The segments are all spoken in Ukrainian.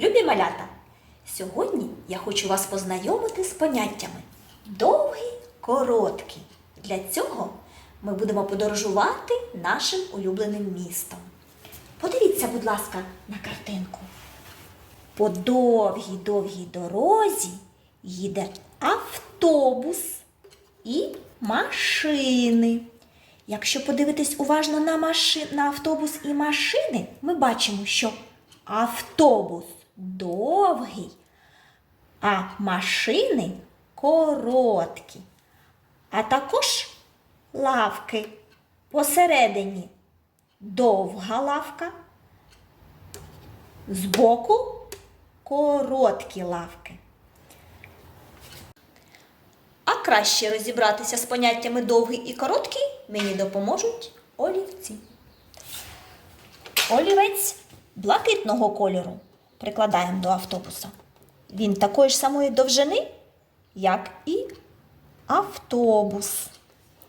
Любі малята, сьогодні я хочу вас познайомити з поняттями довгий, короткий. Для цього ми будемо подорожувати нашим улюбленим містом. Подивіться, будь ласка, на картинку. По довгій довгій дорозі їде автобус і машини. Якщо подивитись уважно на, маши... на автобус і машини, ми бачимо, що автобус довгий, а машини короткі. А також лавки посередині довга лавка, збоку короткі лавки. А краще розібратися з поняттями довгий і короткий мені допоможуть олівці. Олівець блакитного кольору прикладаємо до автобуса. Він такої ж самої довжини, як і автобус.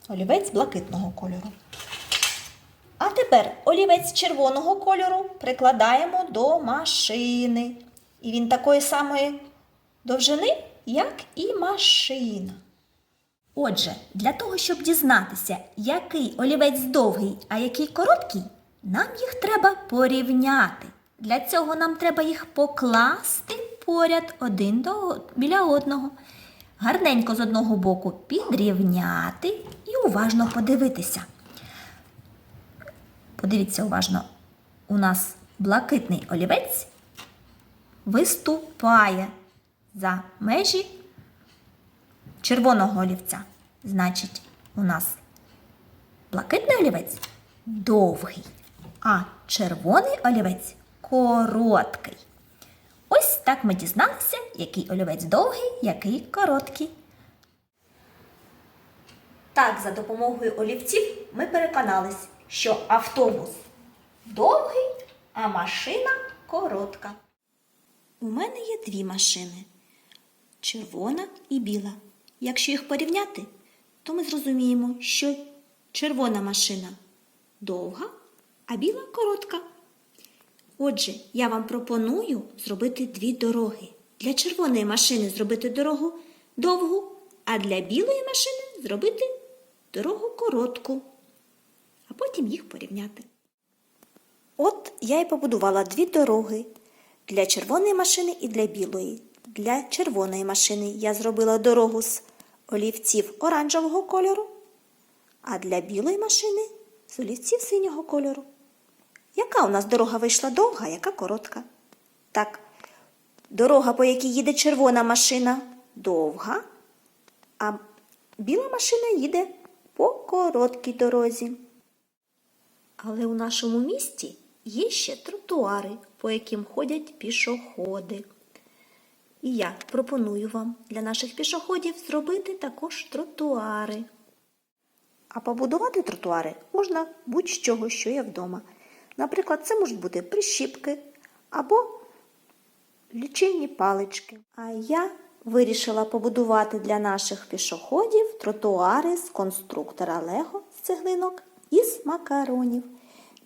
Олівець блакитного кольору. А тепер олівець червоного кольору прикладаємо до машини. І він такої самої довжини, як і машина. Отже, для того, щоб дізнатися, який олівець довгий, а який короткий, нам їх треба порівняти. Для цього нам треба їх покласти поряд один до, біля одного. Гарненько з одного боку підрівняти і уважно подивитися. Подивіться уважно, у нас блакитний олівець виступає за межі червоного олівця. Значить, у нас блакитний олівець довгий, а червоний олівець короткий. Ось так ми дізналися, який олівець довгий, який короткий. Так, за допомогою олівців ми переконались, що автобус довгий, а машина коротка. У мене є дві машини червона і біла. Якщо їх порівняти, то ми зрозуміємо, що червона машина довга, а біла коротка. Отже, я вам пропоную зробити дві дороги. Для червоної машини зробити дорогу довгу, а для білої машини зробити дорогу коротку, а потім їх порівняти. От я і побудувала дві дороги для червоної машини і для білої. Для червоної машини я зробила дорогу з олівців оранжевого кольору, а для білої машини з олівців синього кольору. Яка у нас дорога вийшла довга, яка коротка? Так, дорога, по якій їде червона машина, довга, а біла машина їде по короткій дорозі. Але у нашому місті є ще тротуари, по яким ходять пішоходи. І я пропоную вам для наших пішоходів зробити також тротуари. А побудувати тротуари можна будь-з чого, що є вдома. Наприклад, це можуть бути прищіпки або лічильні палички. А я вирішила побудувати для наших пішоходів тротуари з конструктора Лего з цеглинок і з макаронів.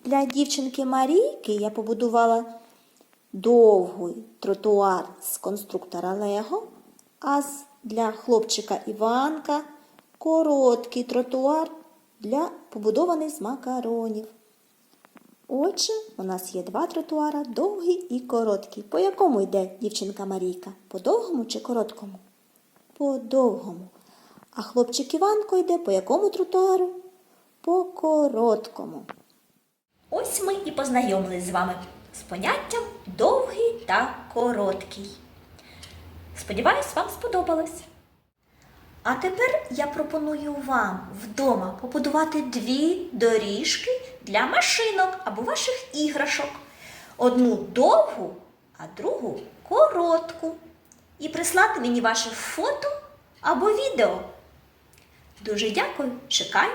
Для дівчинки Марійки я побудувала довгий тротуар з конструктора Лего, а для хлопчика Іванка короткий тротуар для побудований з макаронів. Отже, у нас є два тротуара довгий і короткий. По якому йде дівчинка Марійка? По довгому чи короткому? По довгому. А хлопчик Іванко йде по якому тротуару? По короткому. Ось ми і познайомились з вами з поняттям довгий та короткий. Сподіваюсь, вам сподобалось. А тепер я пропоную вам вдома побудувати дві доріжки для машинок або ваших іграшок. Одну довгу, а другу коротку. І прислати мені ваше фото або відео. Дуже дякую, чекаю